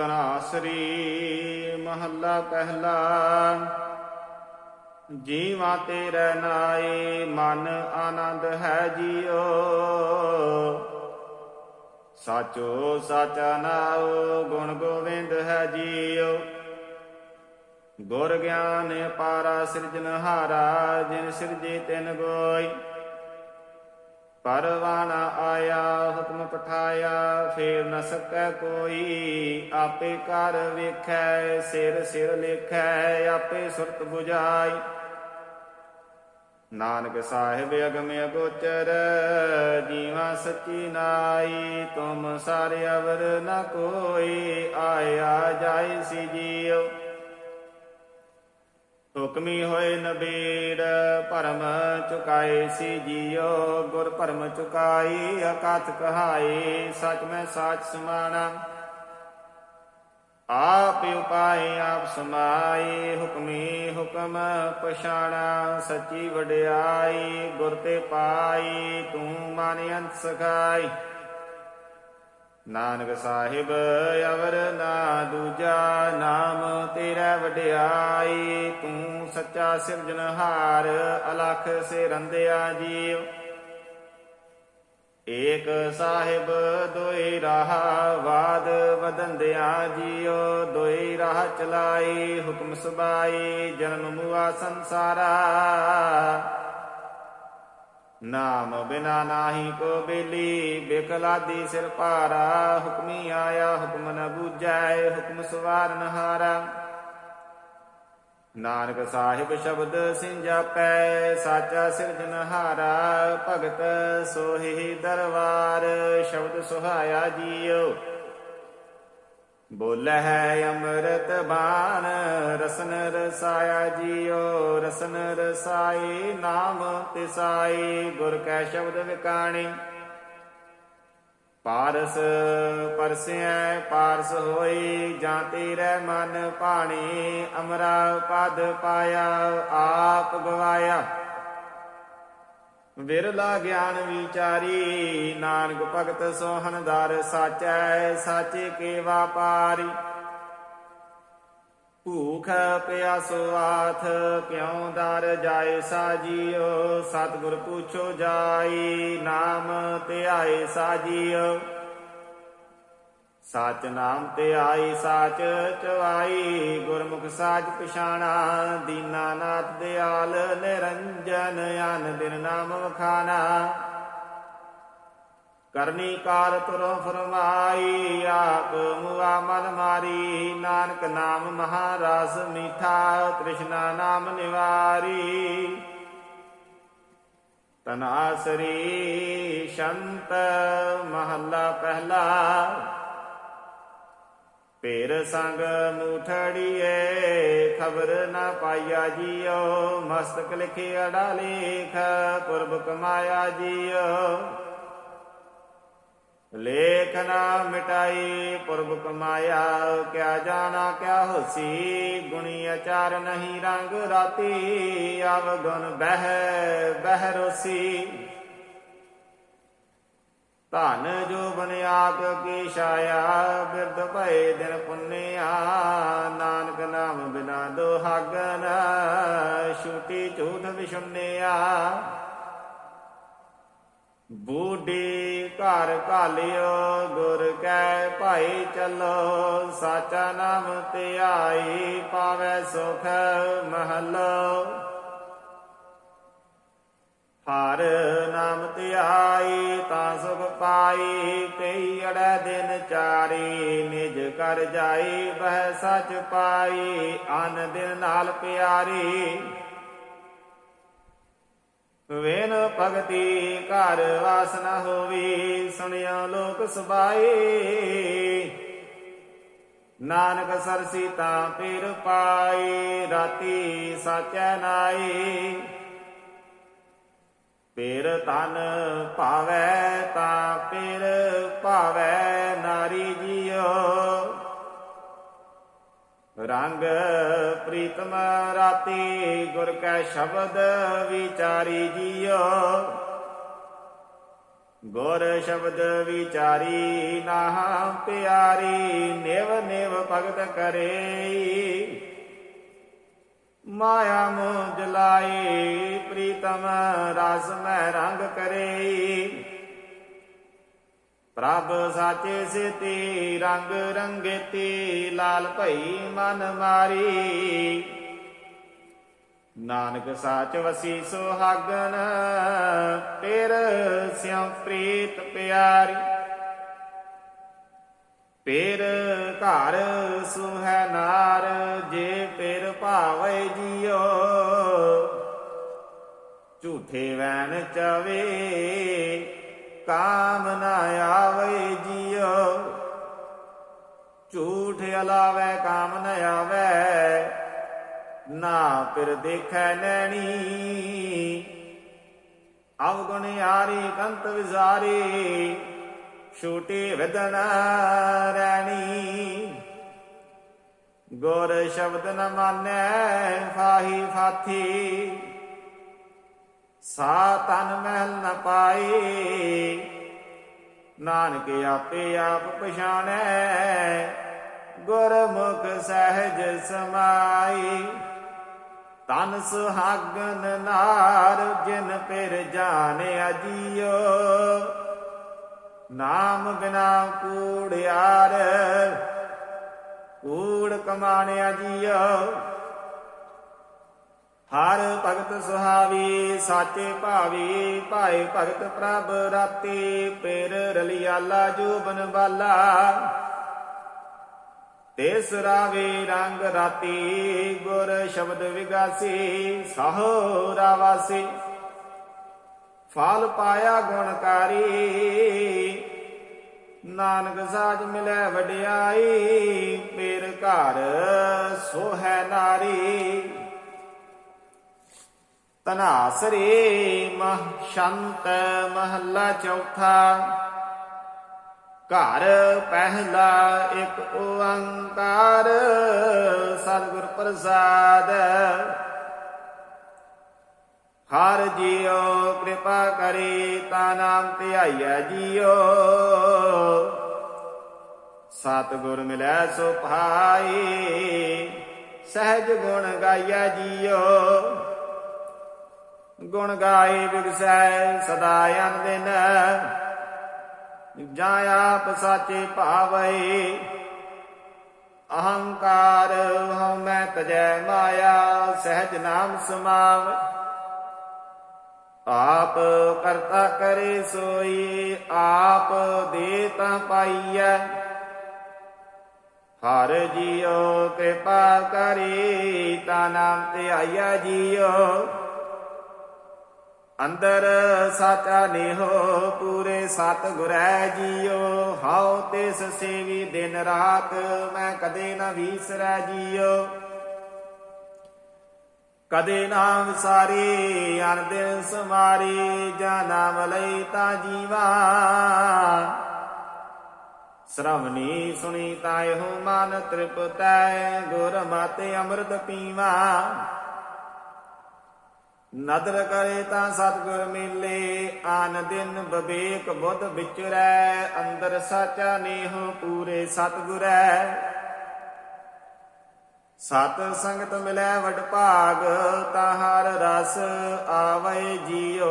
ਤਨਾਸਰੀ ਮਹੱਲਾ ਪਹਿਲਾ। ਜੀਵਾਂ ਤੇਰੇ ਨਾਏ ਮਨ ਆਨੰਦ ਹੈ ਜੀਓ। ਸਾਚੋ ਸਚ ਨਾਉ ਗੁਣ ਗੋਵਿੰਦ ਹੈ ਜੀਓ। ਗੁਰ ਗਿਆਨ ਪਾਰਾ ਸਿਰਜਨਹਾਰਾ ਜਿਨ ਸਿਰਜੇ ਤਿਨ ਗੋਈ ਪਰਵਾਣਾ ਆਇਆ, ਹੁਕਮ ਪਠਾਇਆ, ਫੇਰ ਨ ਸਕੈ ਕੋਈ। ਆਪੇ ਕਰ ਵੇਖੈ, ਸਿਰ ਸਿਰ ਲੇਖੈ, ਆਪੇ ਸੁਰਤ 부ਝਾਈ ਨਾਨਕ ਸਾਹਿਬ ਅਗਮ ਅਗੋਚਰ, ਜੀਵਾ ਸੱਚੀ ਨਾਈ, ਤੁਮ ਸਾਰੇ ਅਵਰ ਨ ਕੋਈ। ਆਇਆ ਜਾਈ ਸੀ ਜੀਉ। ਹੁਕਮੀ ਹੋਏ ਨਬੀਰ ਭਰਮ ਚੁਕਾਏ ਸੀ ਜੀਓ, ਗੁਰ ਭਰਮ ਚੁਕਾਈ ਅਕਥ ਕਹਾਈ, ਸਚ ਮੈਂ ਸਾਚ ਸਮਾਣਾ। ਆਪ ਉਪਾਏ, ਆਪ ਸਮਾਈ ਹੁਕਮੀ ਹੁਕਮ ਪਛਾਣਾ। ਸੱਚੀ ਵਡਿਆਈ, ਗੁਰ ਤੇ ਪਾਈ, ਤੂੰ ਮਨ ਅੰਤ ਸਖਾਈ। ਨਾਨਕ ਸਾਹਿਬ, ਅਵਰ ਨਾ ਦੂਜਾ ਨਾਮ ਤੇਰਾ ਵਡਿਆਈ, ਤੂੰ ਸੱਚਾ ਸਿਰਜਣਹਾਰ ਅਲਖ ਸੇ ਰੰਦਿਆ ਜੀਵ। ਏਕ ਸਾਹਿਬ, ਦੋਈ ਰਾਹ ਵਾਦ ਵਦੰਦਿਆ ਜੀਓ, ਦੋਈ ਰਾਹ ਚਲਾਈ ਹੁਕਮ ਸੁਬਾਈ ਜਨਮ ਮੁਆ ਸੰਸਾਰਾ। ਨਾਮ ਬਿਨਾ ਨਾਹੀ ਕੋ ਬੇਲੀ ਬਿਕਲਾਦੀ ਸਿਰ ਭਾਰਾ, ਹੁਕਮੀ ਆਇਆ, ਹੁਕਮ ਨ ਬੂਝੈ, ਹੁਕਮ ਸਵਾਰਨ ਹਾਰਾ। ਨਾਨਕ ਸਾਹਿਬ ਸ਼ਬਦ ਸਿੰਜਾਪੈ ਸਾਚਾ ਸਿਰਜਨਹਾਰਾ ਭਗਤ ਸੋਹੀ ਦਰਬਾਰ, ਸ਼ਬਦ ਸੁਹਾਇਆ ਜੀਓ। ਬੋਲੇ ਹੈ ਅੰਮ੍ਰਿਤ ਬਾਣ, ਰਸਨ ਰਸਾਇਆ ਜੀਓ, ਰਸਨ ਰਸਾਈ, ਨਾਮ ਤਿਸਾਈ, ਗੁਰ ਕੈ ਸ਼ਬਦ ਵਿਕਾਣੀ। ਪਾਰਸ ਪਰਸਿਐ, ਪਾਰਸ ਹੋਈ, ਜਾਂ ਤੇਰੇ ਮਨ ਪਾਣੀ ਅਮਰਾ ਪਦ ਪਾਇਆ, ਆਪ ਗਵਾਇਆ। ਵਿਰਲਾ ਗਿਆਨ ਵਿਚਾਰੀ, ਨਾਨਕ ਭਗਤ ਸੋਹਨਦਾਰ ਸਾਚੈ, ਸਾਚੇ ਕੇ ਵਾਪਾਰੀ ਭੂਖ ਪਿਆਸੋ ਆਥ, ਕਿਉ ਦਰ ਜਾਏ ਸਾਜੀਓ? ਸਤਿਗੁਰ ਪੁੱਛੋ ਜਾਈ, ਨਾਮ ਧਿਆਏ ਸਾਜੀਓ। ਸਚ ਨਾਮ ਤੇ ਆਈ, ਸਾਚ ਚਵਾਈ, ਗੁਰਮੁਖ ਸਾਜ ਪਛਾਣਾ ਦੀਨਾਨਾਥ ਦਿਆਲ, ਨਿਰੰਜਨ ਅਨ ਦਿਨ ਨਾਮ ਵਖਾਨਾ ਕਰਨੀ ਕਾਰ ਤੁਰੋ ਫਰਮਾਈ, ਆਪ ਮੁਆ ਮਨ ਮਾਰੀ, ਨਾਨਕ ਨਾਮ ਮਹਾਰਾਸ ਮੀਠਾ, ਕ੍ਰਿਸ਼ਨਾ ਨਾਮ ਨਿਵਾਰੀ। ਤਨਾਸਰੀ ਸ਼ੰਤ ਮਹੱਲਾ ਪਹਿਲਾ ਪੇਰ ਸੰਗ ਮੂਠੜੀਏ, ਖਬਰ ਨਾ ਪਾਇਆ ਜੀਓ, ਮਸਤਕ ਲਿਖੇ ਅੜਾ ਲੇਖ, ਪੁਰਬ ਕਮਾਇਆ ਜੀਓ। ਲੇਖ ਨਾ ਮਿਟਾਈ, ਪੁਰਬ ਕਮਾਇਆ, ਕਿਆ ਜਾਣਾ, ਕਿਆ ਹੋਸੀ, ਗੁਣੀ ਅਚਾਰ ਨਹੀਂ ਰੰਗ ਰਾਤੀ, ਆਵ ਗੁਣ ਬਹਿ ਬਹਿ ਰੋਸੀ। ਧਨ ਜੋ ਬਨਿਆ ਕੀ ਛਾਇਆ, ਬਿਰਧ ਭਏ ਦਿਨ ਪੁੰਨਿਆ। ਨਾਨਕ ਨਾਮ ਬਿਨਾ ਦੁਹਾਗਨ ਛੂਟੀ ਝੂਠ ਵਿਸ਼ੁੰਨਿਆ ਬੂਢੀ ਘਰ ਘਾਲਿਓ, ਗੁਰ ਕੈ ਭਾਈ ਚੱਲੋ, ਸਾਚਾ ਨਾਮ ਧਿਆਈ ਪਾਵੈ ਸੁਖ ਮਹਲੋ। ਹਰ ਪਾਈ ਕਈ ਦਿਨ ਚਾਰੀ, ਨਿਜ ਕਰ ਜਾਈ ਬਹਿ ਸਚ ਪਾਈ, ਅਨ ਦਿਨ ਨਾਲ ਪਿਆਰੀ। ਵੇਨ ਭਗਤੀ ਘਰ ਵਾਸ ਹੋਵੀ, ਸੁਣਿਆ ਲੋਕ ਸੁਭਾਈ। ਨਾਨਕ ਸਰਸੀ ਤਾਂ ਪੀਰ ਪਾਈ, ਰਾਤੀ ਸਾਚੈ ਨਾਈ। ਪੀਰ ਤਨ ਭਾਵੈ ਤਾ ਪੀਰ ਭਾਵੈ ਨਾਰੀ ਜੀਓ। ਰੰਗ ਪ੍ਰੀਤਮ ਰਾਤੀ ਗੁਰ ਕੈ ਸ਼ਬਦ ਵਿਚਾਰੀ ਜੀਓ। ਗੁਰ ਸ਼ਬਦ ਵਿਚਾਰੀ ਨਾਹ ਪਿਆਰੀ, ਨਿਵ ਨਿਵ ਭਗਤ ਕਰੇ ਮਾਇਆ ਮੋਹ ਜਲਾਏ ਪ੍ਰੀਤਮ ਰਸ ਮੈਂ ਰੰਗ ਕਰੇ ਪ੍ਰਭ ਸਾਚੇ ਸਿਤੀ, ਰੰਗ ਰੰਗੇਤੀ, ਲਾਲ ਭਈ ਮਨ ਮਾਰੀ। ਨਾਨਕ ਸਾਚ ਵਸੀ ਸੁਹਾਗਨ ਤੇਰ ਸਿਉ ਪ੍ਰੀਤ ਪਿਆਰੀ। ਪੇਰ ਘਰ ਸੁਹੈਨਾਰ ਜੇ ਪੇਰ ਭਾਵੈ ਜੀਓ। ਝੂਠੇ ਵੈਨ ਚਵੇ, ਕਾਮ ਨਾ ਆਵੇ ਜੀਓ। ਝੂਠ ਅਲਾਵੇ, ਕਾਮ ਨ ਆਵੇ, ਨਾ ਫਿਰ ਦੇਖੈ ਨੈਣੀ। ਅਵਗੁਣ ਯਾਰੀ, ਕੰਤ ਵਿਜ਼ਾਰੀ ਛੋਟੇ ਵਿਦਨ ਰੈਣੀ। ਗੁਰ ਸ਼ਬਦ ਨ ਮਾਨੈ ਫਾਹੀ ਫਾਥੀ ਸਾ ਤਨ ਮਹਿਲ ਨ ਪਾਈ, ਨਾਨਕ ਆਪੇ ਆਪ ਪਛਾਣੈ। ਗੁਰਮੁਖ ਸਹਿਜ ਸਮਾਈ ਤਨ ਸੁਹਾਗਨ ਨਾਰ ਜਿਨ ਪਿਰ ਜਾਣੇ ਅਜੀਓ। ਨਾਮ ਬਿਨਾ ਕੂੜਿਆਰ ਕੂੜ ਕਮਾਣਿਆ ਜੀਓ ਹਰ ਭਗਤ ਸੁਹਾਵੀ, ਸਾਚੇ ਭਾਵੀ, ਭਾਏ ਭਗਤ ਪ੍ਰਭ ਰਾਤੀ ਪੇਰ ਰਲਿਆਲਾ ਜੂਬਨ ਬਾਲਾ। ਤਿਸ ਰਾਵੇ ਰੰਗ ਰਾਤੀ, ਗੁਰ ਸ਼ਬਦ ਵਿਗਾਸੀ, ਸਹੋ ਰਾਵਾਸੀ। ਫਲ ਪਾਇਆ ਗੁਣਕਾਰੀ ਨਾਨਕ ਸਾਜ ਮਿਲੇ ਵਡਿਆਈ ਪੇਰ ਘਰ ਸੋਹੈ ਨਾਰੀ। ਤਨਾਸਰੇ ਮਹ ਸ਼ੰਤ ਮਹੱਲਾ ਚੌਥਾ। ਘਰ ਪਹਿਲਾ ਇੱਕ ਓੰਕਾਰ, ਸਤਿਗੁਰ ਪ੍ਰਸਾਦ। ਹਰ ਜੀਉ ਕਿਰਪਾ ਕਰੇ ਤਾ ਨਾਮ ਧਿਆਈਐ ਜੀਉ। ਸਤਿਗੁਰ ਮਿਲੈ ਸੋ ਭਾਈ, ਸਹਿਜ ਗੁਣ ਗਾਈਐ ਜੀਉ। ਗੁਣ ਗਾਏ ਵਿਗਸੈ ਸਦਾ ਅਨ ਦਿਨ ਜਾਂ ਆਪ ਸਾਚੇ ਭਾਵੈ, ਅਹੰਕਾਰ ਹਉ ਮੈਂ ਤਜੈ ਮਾਇਆ, ਸਹਿਜ ਨਾਮ ਸਮਾਵ। ਆਪ ਕਰਤਾ ਕਰੇ ਸੋਈ, ਆਪ ਦੇ ਤਾਂ ਪਾਈਐ। ਹਰ ਜੀਉ ਕਿਰਪਾ ਕਰੀ, ਤਾ ਨਾਮ ਤੇ ਧਿਆਈਐ ਜੀਉ। ਅੰਦਰ ਸਾਚਾ ਨੇਹੋ, ਪੂਰੇ ਸਤ ਗੁਰੈ ਜੀਓ ਹਉ ਤਿਸ ਸੇਵੀ ਦਿਨ ਰਾਤ, ਮੈਂ ਕਦੇ ਨਾ ਵੀਸਰੈ ਜੀਓ ਕਦੇ ਨਾ ਵਿਸਾਰੀ ਅਨ ਦਿਨ ਸਮਾਰੀ ਜਾਂ ਨਾਮ ਲਈ ਤਾਂ ਜੀਵਾ। ਸ਼ਰਵਣੀ ਸੁਣੀ ਤਾਇ ਹੋ ਮਨ ਤ੍ਰਿਪਤੈ, ਗੁਰ ਮਾਤੇ ਅੰਮ੍ਰਿਤ ਪੀਵਾ। ਨਦਰ ਕਰੇ ਤਾਂ ਸਤਿਗੁਰ ਮਿਲੇ ਆਨ ਦਿਨ ਬਵੇਕ ਬੁੱਧ ਵਿਚਰੈ, ਅੰਦਰ ਸਾਚਾ ਨੇਹ ਪੂਰੇ ਸਤਿਗੁਰੈ। ਸਤ ਸੰਗਤ ਮਿਲੈ ਵਡ ਭਾਗ, ਤਾਹਰ ਰਸ ਆਵੇ ਜੀਓ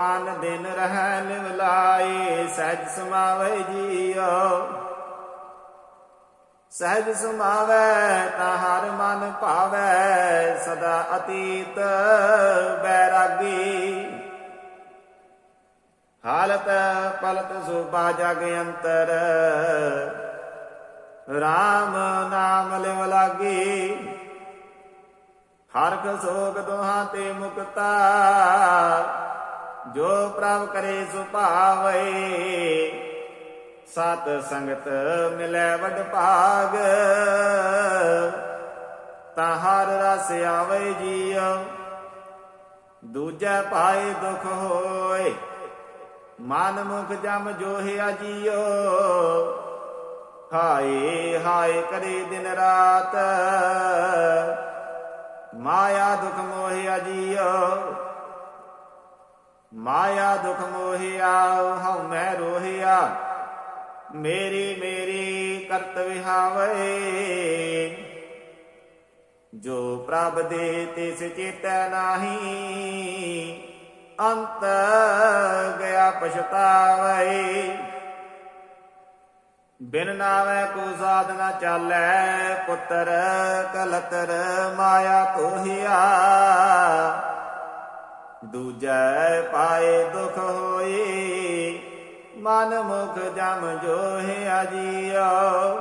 ਆਨ ਦਿਨ ਰਹਿ ਨਿਵਲਾਏ ਸਹਿਜ ਸਮਾਵੇ ਜੀਓ ਸਹਿਜ ਸਮਾਵੈ ਤਾ ਹਰ ਮਨ ਭਾਵੈ, ਸਦਾ ਅਤੀਤ ਬੈਰਾਗੀ। ਹਾਲਤ ਪਲਤ ਸੁਭਾ ਜਗ ਅੰਤਰ RAM ਨਾਮ ਲਿਵ ਲਾਗੀ। ਹਰਖ ਸੋਗ ਦੋਹਾਂ ਤੇ ਮੁਕਤਾ। ਜੋ ਪ੍ਰਭ ਕਰੇ ਸੁਭਾਵੇ ਸਤ ਸੰਗਤ ਮਿਲੈ ਵਡ ਭਾਗ। ਤਾਂ ਹਰ ਰਸ ਆਵੇ ਜੀਉ। ਦੂਜੈ ਪਾਏ ਦੁਖ ਹੋਏ। ਮਨ ਮੁਖ ਜਮ ਜੋਹਿਆ ਜੀਓ ਹਾਏ ਹਾਏ ਕਰੇ ਦਿਨ ਰਾਤ। ਮਾਇਆ ਦੁਖ ਮੋਹਿਆ ਜੀਉ ਮਾਇਆ ਦੁਖ ਮੋਹਿਆ ਹਉ ਮੈਂ ਰੋਹਿਆ। ਮੇਰੀ ਮੇਰੀ ਕਰਤ ਵਿਹਾਵੇ। ਜੋ ਪ੍ਰਭ ਦੇ ਤਿਸ ਚੇਤੈ ਨਾਹੀ, ਅੰਤ ਗਿਆ ਪਛਤਾਵੇ। ਬਿਨ ਨਾਵੇ ਕੋ ਸਾਧ ਨਾ ਚਾਲੈ, ਪੁੱਤਰ ਕਲਤਰ ਮਾਇਆ ਤੋਹਿਆ ਦੂਜੈ ਪਾਏ ਦੁਖ ਹੋਏ, ਮਨ ਮੁਖ ਜਮ ਜੋਹਿ ਜੀਓ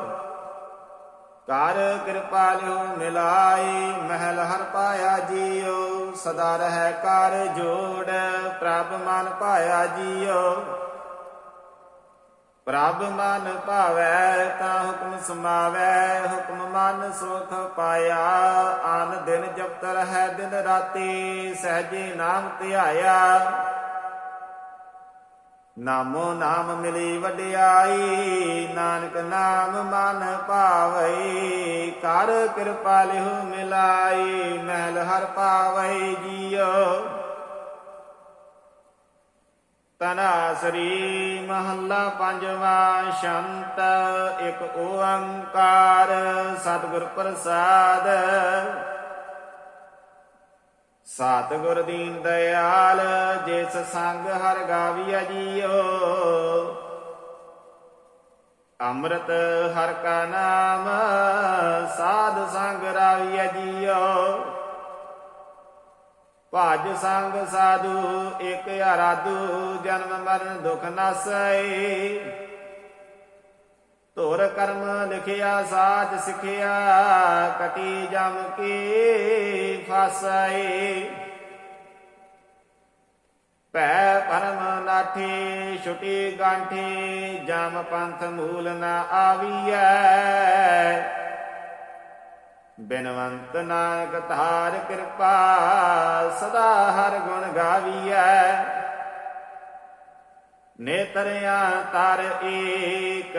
ਕਰ ਕਿਰਪਾ ਮਿਲਾਈ ਮਹਿਲ ਹਰ ਪਾਇਆ ਜੀਓ। ਸਦਾ ਰਹਿ ਕਰ ਜੋੜ, ਪ੍ਰਭ ਮਨ ਪਾਇਆ ਜੀਓ। ਪ੍ਰਭ ਮਨ ਭਾਵੈ, ਤਾਂ ਹੁਕਮ ਸਮਾਵੈ, ਹੁਕਮ ਮਨ ਸੁਖ ਪਾਇਆ। ਆਨ ਦਿਨ ਜਪਤ ਰਹਿ ਦਿਨ ਰਾਤੀ, ਸਹਜੇ ਨਾਮ ਧਿਆਇਆ। ਨਾਮੋ ਨਾਮ ਮਿਲੀ ਵਡਿਆਈ, ਨਾਨਕ ਨਾਮ ਮਨ ਭਾਵਈ ਕਰ ਕਿਰਪਾ ਲਿਹੁ ਮਿਲਾਈ, ਮਹਿਲ ਹਰ ਪਾਵੈ ਜੀਓ। ਤਨਾਸਰੀ ਮਹੱਲਾ ਪੰਜਵਾ ਸ਼ੰਤ, ਇੱਕ ਓੰਕਾਰ, ਸਤਿਗੁਰ ਪ੍ਰਸਾਦ। ਸਤਿਗੁਰ ਦੀਨ ਦਇਆਲ ਜਿਸ ਸੰਗ ਹਰ ਗਾਵੀਆ ਜੀਓ ਅੰਮ੍ਰਿਤ ਹਰ ਕਾ ਨਾਮ, ਸਾਧ ਸੰਗ ਰਾਵੀਆ ਜੀਓ ਭਾਜ ਸੰਗ ਸਾਧੂ, ਇਕ ਆਰਾਧੂ ਜਨਮ ਮਰਨ ਦੁਖ ਨਾਸੈ ਧੁਰ ਕਰਮ ਲਿਖਿਆ ਸਾਚ ਸਿਖਿਆ, ਕਟੀ ਜਮ ਕੀ ਫਾਸੈ ਭੈ ਪਰਮ ਨਾਠੀ, ਛੁਟੀ ਗਾਂਠੀ, ਜਮ ਪੰਥ ਮੂਲ ਨ ਆਵੀਐ। ਬਿਨਵੰਤ ਨਾਨਕ ਧਾਰ ਕਿਰਪਾ ਸਦਾ ਹਰ ਗੁਣ ਗਾਵੀਐ। ਨੇਤਰਿਆ ਤਰ ਏਕ,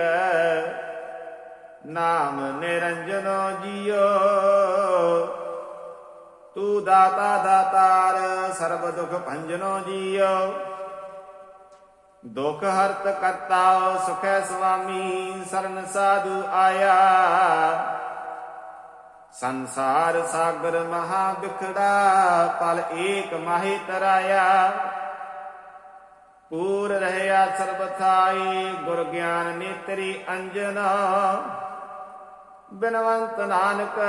ਨਾਮ ਨਿਰੰਜਨੋ ਜੀਓ। ਤੂੰ ਦਾਤਾ ਦਾਤਾਰ ਸਰਬ ਦੁਖ ਭੰਜਨੋ ਜੀਓ। ਦੁਖ ਹਰਤ ਕਰਤਾ ਸੁਖੈ ਸੁਆਮੀ, ਸਰਨ ਸਾਧੂ ਆਇਆ। ਸੰਸਾਰ ਸਾਗਰ ਮਹਾ ਬਿਖੜਾ, ਪਲ ਏਕ ਮਾਹੀ ਤਰਾਇਆ। ਪੂਰ ਰਹਿਆ ਸਰਬਥਾਈ ਗੁਰ ਗਿਆਨ ਨੇਤਰੀ ਅੰਜਨਾ। ਬਿਨਵੰਤ ਨਾਨਕ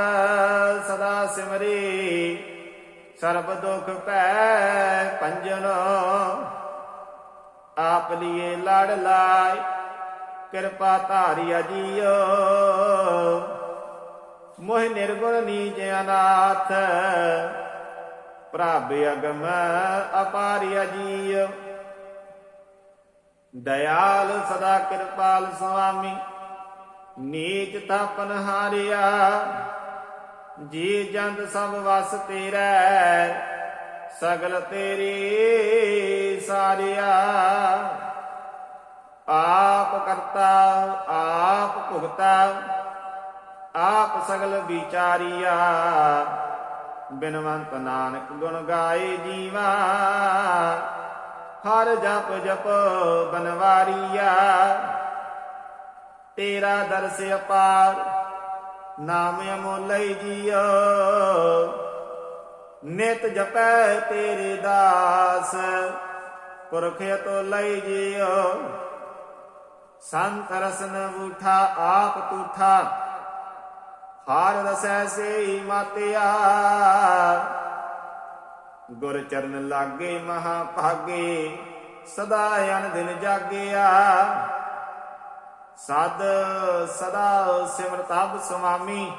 ਸਦਾ ਸਿਮਰੀ, ਸਰਬ ਦੁਖ ਪੈ ਪੰਜਨ। ਆਪ ਲੀਏ ਲੜ ਲਾਇ, ਕਿਰਪਾ ਧਾਰਿਆ ਜੀਓ। ਮੋਹ ਨਿਰਗੁਣ ਨੀਚ ਅਨਾਥ, ਪ੍ਰਭ ਅਗਮ ਅਪਾਰਿਆ ਜੀਉ ਦਇਆਲ ਸਦਾ ਕਿਰਪਾਲ ਸੁਆਮੀ, ਨੀਚ ਤਾਪਨ ਹਾਰਿਆ। ਜੀ ਜੰਦ ਸਭ ਵਸ ਤੇਰਾ, ਸਗਲ ਤੇਰੀ ਸਾਰਿਆ। ਆਪ ਕਰਤਾ, ਆਪ ਭੁਗਤਾ ਆਪ ਸਗਲ ਵਿਚਾਰੀਆ। ਬਿਨਵੰਤ ਨਾਨਕ ਗੁਣ ਗਾਏ ਜੀਵਾ। ਹਰ ਜਪ ਜਪ ਬਨਵਾਰੀਆ। ਤੇਰਾ ਦਰਸ ਅਪਾਰ ਨਾਮ ਅਮੋਲੈ ਜੀਓ। ਨਿਤ ਜਪੈ ਤੇਰੇ ਦਾਸ, ਪੁਰਖ ਤੋ ਲਈ ਜੀਓ। ਸੰਤ ਰਸਨ ਬੂਠਾ ਆਪ ਤੂਠਾ। ਹਾਰ ਰਸੈ ਸੇ ਮਾਤਿਆ। ਗੁਰ ਚਰਨ ਲਾਗੇ ਮਹਾ ਭਾਗੇ ਸਦਾ ਅਨ ਦਿਨ ਜਾਗਿਆ। ਸਦ ਸਦਾ ਸਿਮਰਤਬ ਸੁਆਮੀ,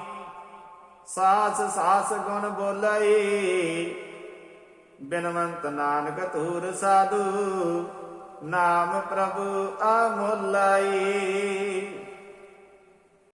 ਸਾਸ ਸਾਸ ਗੁਣ ਬੋਲਈ। ਬਿਨਵੰਤ ਨਾਨਕ ਧੂਰ ਸਾਧੂ, ਨਾਮ ਪ੍ਰਭੂ ਅਮੁੱਲਾਈ।